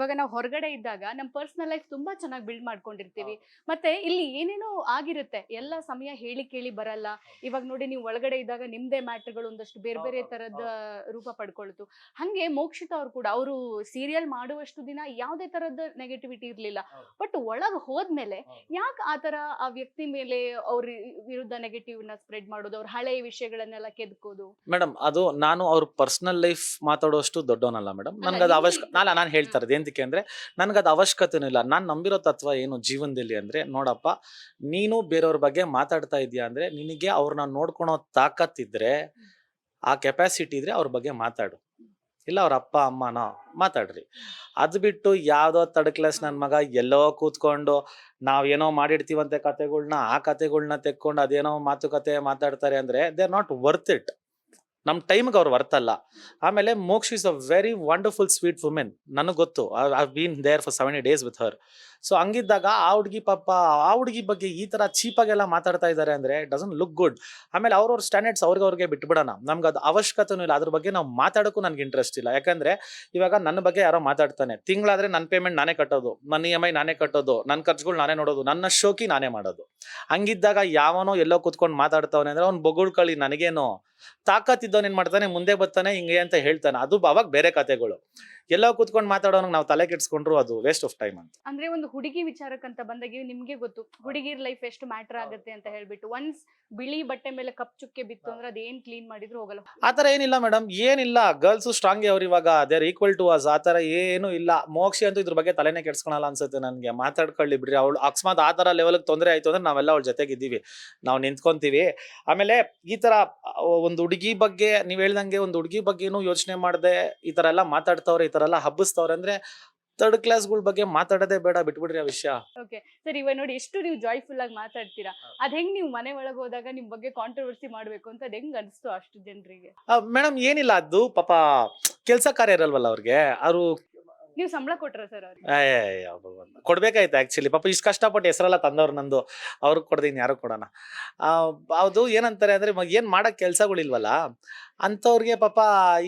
ಇವಾಗ ನಾವು ಹೊರಗಡೆ ಇದ್ದಾಗ ನಮ್ಮ ಪರ್ಸನಲ್ ಲೈಫ್ ತುಂಬಾ ಚೆನ್ನಾಗಿ ಬಿಲ್ಡ್ ಮಾಡ್ಕೊಂಡಿರ್ತೀವಿ. ಮತ್ತೆ ಇಲ್ಲಿ ಏನೇನೋ ಆಗಿರುತ್ತೆ ಎಲ್ಲ ಸಮಯ ಹೇಳಿ ಕೇಳಿ ಬರಲ್ಲ. ಇವಾಗ ನೋಡಿ ನೀವು ಒಳಗಡೆ ಇದ್ದಾಗ ನಿಮ್ದೇ ಮ್ಯಾಟರ್ಗಳು ಒಂದಷ್ಟು ಬೇರೆ ಬೇರೆ ತರದ ರೂಪ ಪಡ್ಕೊಳ್ತು. ಹಂಗೆ ಮೋಕ್ಷಿತ ಅವ್ರು ಕೂಡ ಅವರು ಸೀರಿಯಲ್ ಮಾಡುವಷ್ಟು ದಿನ ಯಾವುದೇ ತರದ ನೆಗೆಟಿವಿಟಿ ಇರ್ಲಿಲ್ಲ. ಬಟ್ ಒಳಗ್ ಹೋದ್ಮೇಲೆ ಹೌದು. ಯಾಕೆ ಆತರ ಆ ವ್ಯಕ್ತಿ ಮೇಲೆ ಅವ್ರ ವಿರುದ್ಧ ನೆಗೆಟಿವ್ನ ಸ್ಪ್ರೆಡ್ ಮಾಡೋದು ಅವ್ರ ಹಳೆಯ ವಿಷಯಗಳನ್ನೆಲ್ಲ ಕೆದ್ಕೋದು? ಮೇಡಮ್ ಅದು ನಾನು ಅವ್ರ ಪರ್ಸನಲ್ ಲೈಫ್ ಮಾತಾಡೋಷ್ಟು ದೊಡ್ಡವನಲ್ಲ ಮೇಡಮ್. ನನ್ಗೆ ಅದು ಅವಶ್ಯಕ ನಾನು ನಾನು ಹೇಳ್ತಾ ಇರೋದು ಅಂದರೆ ಅಂದ್ರೆ ನನ್ಗೆ ಅದು ಅವಶ್ಯಕತೆನೂ ಇಲ್ಲ. ನಾನು ನಂಬಿರೋ ತತ್ವ ಏನು ಜೀವನದಲ್ಲಿ ಅಂದ್ರೆ, ನೋಡಪ್ಪ, ನೀನು ಬೇರೆಯವ್ರ ಬಗ್ಗೆ ಮಾತಾಡ್ತಾ ಇದೆಯಾ ಅಂದ್ರೆ, ನಿನಗೆ ಅವ್ರನ್ನ ನೋಡ್ಕೊಳೋ ತಾಕತ್ತಿದ್ರೆ, ಆ ಕೆಪಾಸಿಟಿ ಇದ್ರೆ ಅವ್ರ ಬಗ್ಗೆ ಮಾತಾಡು. ಇಲ್ಲ ಅವ್ರ ಅಪ್ಪ, ಅಮ್ಮನ ಮಾತಾಡ್ರಿ. ಅದು ಬಿಟ್ಟು ಯಾವ್ದೋ ತರ್ಡ್ ಕ್ಲಾಸ್ ನನ್ನ ಮಗ ಎಲ್ಲೋ ಕೂತ್ಕೊಂಡು ನಾವೇನೋ ಮಾಡಿರ್ತೀವಂತೆ ಕತೆಗಳ್ನ, ಆ ಕತೆಗಳ್ನ ತೆಕ್ಕೊಂಡು ಅದೇನೋ ಮಾತುಕತೆ ಮಾತಾಡ್ತಾರೆ ಅಂದ್ರೆ they are not worth it ನಮ್ಮ ಟೈಮ್ಗೆ ಅವ್ರು ವರ್ತ್ ಅಲ್ಲ ಆಮೇಲೆ Moksha is a very wonderful sweet women, ನನಗೆ ಗೊತ್ತು. I been there for seventy days with her so ಹಂಗಿದ್ದಾಗ ಆ ಹುಡುಗಿ ಪಾಪ, ಆ ಹುಡುಗಿ ಬಗ್ಗೆ ಈ ತರ ಚೀಪಾಗೆಲ್ಲ ಮಾತಾಡ್ತಾ ಇದ್ದಾರೆ ಅಂದ್ರೆ ಡಸನ್ ಲುಕ್ ಗುಡ್ ಆಮೇಲೆ ಅವ್ರವ್ರ ಸ್ಟ್ಯಾಂಡರ್ಡ್ಸ್ ಅವ್ರಿಗೆ ಅವ್ರಿಗೆ ಬಿಟ್ಬಿಡೋಣ. ನಮ್ಗೆ ಅದು ಅವಶ್ಯಕತೆನೂ ಇಲ್ಲ. ಅದ್ರ ಬಗ್ಗೆ ನಾವು ಮಾತಾಡೋಕ್ಕೂ ನನಗೆ ಇಂಟ್ರೆಸ್ಟ್ ಇಲ್ಲ. ಯಾಕಂದ್ರೆ ಇವಾಗ ನನ್ನ ಬಗ್ಗೆ ಯಾರೋ ಮಾತಾಡ್ತಾನೆ. ತಿಂಗಳಾದ್ರೆ ನನ್ನ ಪೇಮೆಂಟ್ ನಾನೇ ಕಟ್ಟೋದು. ನನ್ನ ಇ ಎಂ ಐ ನಾನೇ ಕಟ್ಟೋದು. ನನ್ನ ಖರ್ಚುಗಳು ನಾನೇ ನೋಡೋದು. ನನ್ನ ಶೋಕಿ ನಾನೇ ಮಾಡೋದು. ಹಂಗಿದ್ದಾಗ ಯಾವನೋ ಎಲ್ಲೋ ಕುತ್ಕೊಂಡು ಮಾತಾಡ್ತಾವನೆ ಅಂದ್ರೆ ಅವ್ನು ಬೊಗುಳ್ಕಳಿ ನನಗೇನು ತಾಕತ್ತಿದ್ದವನು ಏನ್ ಮಾಡ್ತಾನೆ? ಮುಂದೆ ಬರ್ತಾನೆ, ಹಿಂಗೆ ಅಂತ ಹೇಳ್ತಾನೆ. ಅದು ಅವಾಗ ಬೇರೆ ಕತೆಗಳು. ಎಲ್ಲೋ ಕೂತ್ಕೊಂಡು ಮಾತಾಡೋ ನಾವು ತಲೆ ಕೆಡ್ಸ್ಕೊಂಡ್ರು ಅದು ವೇಸ್ಟ್ ಆಫ್ ಟೈಮ್ ಅಂತ. ಅಂದ್ರೆ ಒಂದು ಹುಡುಗಿ ವಿಚಾರಕ್ಕಂತ ಬಂದಾಗ ನಿಮ್ಗೆ ಗೊತ್ತು. ಹುಡುಗಿರ್ ಲೈಫ್ ಎಷ್ಟು ಮ್ಯಾಟರ್ ಆಗುತ್ತೆ ಅಂತ ಹೇಳ್ಬಿಟ್ಟು ಒನ್ಸ್ ಬಿಳಿ ಬಟ್ಟೆ ಮೇಲೆ ಕಪ್ ಚುಕ್ಕೆ ಬಿತ್ತು ಅಂದ್ರೆ ಅದೇನ್ ಕ್ಲೀನ್ ಮಾಡಿದ್ರು ಹೋಗಲ್ಲ. ಆತರ ಏನಿಲ್ಲ ಮೇಡಮ್ ಏನಿಲ್ಲ. ಗರ್ಲ್ಸ್ ಸ್ಟ್ರಾಂಗ್ ಅವ್ರು ಇವಾಗ ದೇರ್ ಈಕ್ವಲ್ ಟು ಅಸ್ ಆತರ ಏನು ಇಲ್ಲ. ಮೋಕ್ಷಿ ಅಂತೂ ಇದ್ರ ಬಗ್ಗೆ ತಲೆನೇ ಕೆಡ್ಸ್ಕೊಳಲ್ಲ ಅನ್ಸುತ್ತೆ ನನ್ಗೆ. ಮಾತಾಡ್ಕೊಳ್ಳಿ ಬಿಡ್ರಿ. ಅವಳು ಅಕಸ್ಮಾತ್ ಆ ತರ ಲೆವೆಲ್ ತೊಂದರೆ ಆಯ್ತು ಅಂದ್ರೆ ನಾವೆಲ್ಲ ಅವಳ ಜೊತೆಗಿದ್ದೀವಿ. ನಾವು ನಿಂತ್ಕೊಂತೀವಿ. ಆಮೇಲೆ ಈ ತರ ಒಂದು ಹುಡುಗಿ ಬಗ್ಗೆ ನೀವ್ ಹೇಳ್ದಂಗೆ ಒಂದು ಹುಡುಗಿ ಬಗ್ಗೆನೂ ಯೋಚನೆ ಮಾಡದೆ ಈ ತರ ಎಲ್ಲ ಮಾತಾಡ್ತಾವ್ರೆ ಈ ತರ ಎಲ್ಲ ಹಬ್ಬಿಸ್ತವ್ರೆ ಅಂದ್ರೆ ಥರ್ಡ್ ಕ್ಲಾಸ್ಗಳ ಬಗ್ಗೆ ಮಾತಾಡೋದೇ ಬೇಡ ಬಿಟ್ಬಿಡ್ರಿ ಆ ವಿಷಯ. ಓಕೆ ಸರ್ ಇವಾಗ ನೋಡಿ ಎಷ್ಟು ನೀವು ಜಾಯ್ಫುಲ್ ಆಗಿ ಮಾತಾಡ್ತೀರಾ? ಅದ್ ಹೆಂಗ್ ನೀವು ಮನೆ ಒಳಗೆ ಹೋದಾಗ ನಿಮ್ ಬಗ್ಗೆ ಕಾಂಟ್ರವರ್ಸಿ ಮಾಡ್ಬೇಕು ಅಂತ ಅದ್ ಹೆಂಗ್ ಅನ್ಸ್ತು ಅಷ್ಟು ಜನರಿಗೆ? ಮೇಡಮ್ ಏನಿಲ್ಲ ಅದು ಪಾಪ ಕೆಲಸ ಕಾರ್ಯ ಇರಲ್ವಲ್ಲ ಅವ್ರಿಗೆ ಅವರು ನೀವು ಸಂಬಳ ಕೊಟ್ರ ಸರ್ ಅವ್ರಿಗೆ? ಕೊಡ್ಬೇಕಾಯ್ತು ಆಕ್ಚುಲಿ ಪಾಪ ಇಷ್ಟು ಕಷ್ಟಪಟ್ಟು ಹೆಸರೆಲ್ಲ ತಂದವ್ರು ನಂದು ಅವ್ರಿಗೆ ಕೊಡ್ದೀನಿ ಯಾರು ಕೊಡೋಣ. ಅದು ಏನಂತಾರೆ ಅಂದ್ರೆ ಏನ್ ಮಾಡಕ್ ಕೆಲ್ಸಗಳಿಲ್ವಲ್ಲ ಅಂಥವ್ರಿಗೆ ಪಾಪ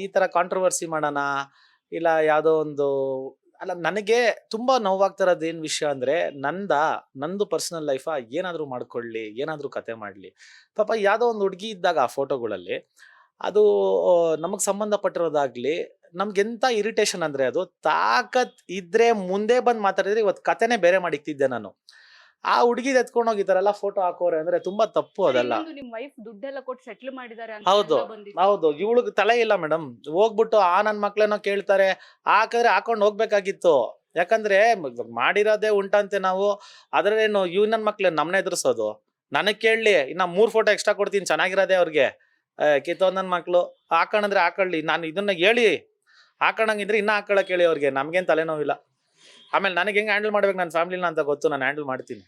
ಈ ತರ ಕಾಂಟ್ರವರ್ಸಿ ಮಾಡೋಣ ಇಲ್ಲ ಯಾವುದೋ ಒಂದು ಅಲ್ಲ ನನಗೆ ತುಂಬಾ ನೋವಾಗ್ತಿರೋದು ಏನ್ ವಿಷಯ ಅಂದ್ರೆ ನಂದ, ನಂದು ಪರ್ಸನಲ್ ಲೈಫ ಏನಾದ್ರೂ ಮಾಡ್ಕೊಳ್ಳಿ, ಏನಾದ್ರೂ ಕತೆ ಮಾಡ್ಲಿ. ಪಾಪ ಯಾವ್ದೋ ಒಂದು ಹುಡುಗಿ ಇದ್ದಾಗ ಆ ಫೋಟೋಗಳಲ್ಲಿ ಅದು ನಮಗ್ ಸಂಬಂಧಪಟ್ಟಿರೋದಾಗ್ಲಿ ನಮ್ಗೆಂತ ಇರಿಟೇಷನ್ ಅಂದ್ರೆ ಅದು ತಾಕತ್ ಇದ್ರೆ ಮುಂದೆ ಬಂದು ಮಾತಾಡಿದ್ರೆ ಇವತ್ತು ಕತೆನೆ ಬೇರೆ ಮಾಡಿಕ್ತಿದ್ದೆ ನಾನು. ಆ ಹುಡುಗಿ ಎತ್ಕೊಂಡು ಹೋಗಿ ತರ ಎಲ್ಲ ಫೋಟೋ ಹಾಕೋರೆ ಅಂದ್ರೆ ತುಂಬಾ ತಪ್ಪು ಅದೆಲ್ಲ. ಇನ್ನೊಂದು ನಿಮ್ ವೈಫ್ ದುಡ್ಡೆಲ್ಲ ಕೊಟ್ಟು ಸೆಟ್ಲ್ ಮಾಡಿದ್ದಾರೆ ಅಂತ ಹೌದು, ಎಲ್ಲ ಬಂದಿದೆ. ಹೌದು. ಇವಳಿಗೆ ತಲೆ ಇಲ್ಲ ಮೇಡಮ್ ಹೋಗ್ಬಿಟ್ಟು ಆ ನನ್ ಮಕ್ಳೇನೋ ಕೇಳ್ತಾರೆ ಹಾಕಿದ್ರೆ ಹಾಕೊಂಡ್ ಹೋಗ್ಬೇಕಾಗಿತ್ತು. ಯಾಕಂದ್ರೆ ಮ- ಮಾಡಿರೋದೇ ಉಂಟಂತೆ ನಾವು. ಅದ್ರೇನು ಇವ್ ನನ್ ಮಕ್ಳು ನಮ್ನ ಎದುರಿಸೋದು. ನನಗ್ ಕೇಳಲಿ ಇನ್ನ ಮೂರ್ ಫೋಟೋ ಎಕ್ಸ್ಟ್ರಾ ಕೊಡ್ತೀನಿ ಚೆನ್ನಾಗಿರೋದೇ ಅವ್ರಿಗೆ. ಕಿತ್ತೋ ನನ್ ಮಕ್ಳು. ಹಾಕೊಂಡ್ರೆ ಹಾಕೊಳ್ಳಿ. ನಾನು ಇದನ್ನ ಹೇಳಿ ಹಾಕೊಂಡಂಗಿದ್ರೆ ಇನ್ನ ಹಾಕೊಳ್ಳ ಹೇಳಿ ಅವ್ರಿಗೆ. ನಮ್ಗೇನ್ ತಲೆನೋವಿಲ್ಲ. ಆಮೇಲೆ ನನಗೆ ಹೆಂಗೆ ಹ್ಯಾಂಡಲ್ ಮಾಡ್ಬೇಕು ನನ್ನ ಫ್ಯಾಮಿಲಿನ ಅಂತ ಗೊತ್ತು ನಾನು ಹ್ಯಾಂಡಲ್ ಮಾಡ್ತೀನಿ.